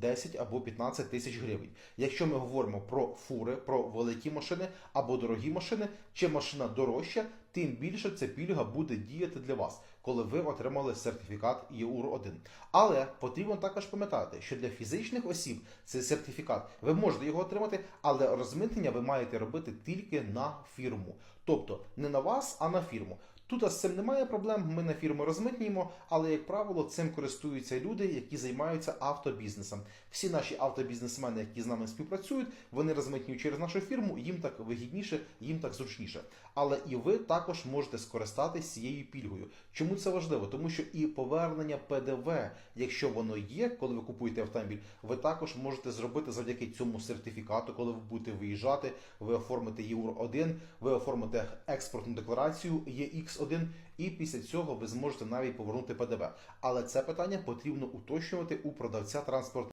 10 або 15 тисяч гривень. Якщо ми говоримо про фури, про великі машини або дорогі машини, чим машина дорожча, тим більше ця пільга буде діяти для вас, коли ви отримали сертифікат ЄУР-1. Але потрібно також пам'ятати, що для фізичних осіб цей сертифікат ви можете його отримати, але розмитнення ви маєте робити тільки на фірму, тобто не на вас, а на фірму. Тут з цим немає проблем. Ми на фірму розмитнюємо, але як правило, цим користуються люди, які займаються автобізнесом. Всі наші автобізнесмени, які з нами співпрацюють, вони розмитнюють через нашу фірму. Їм так вигідніше, їм так зручніше. Але і ви також можете скористатися цією пільгою. Чому це важливо? Тому що і повернення ПДВ, якщо воно є, коли ви купуєте автомобіль, ви також можете зробити завдяки цьому сертифікату, коли ви будете виїжджати, ви оформите ЄУР 1 ви оформите експортну декларацію ЄХ1, і після цього ви зможете навіть повернути ПДВ. Але це питання потрібно уточнювати у продавця транспорту.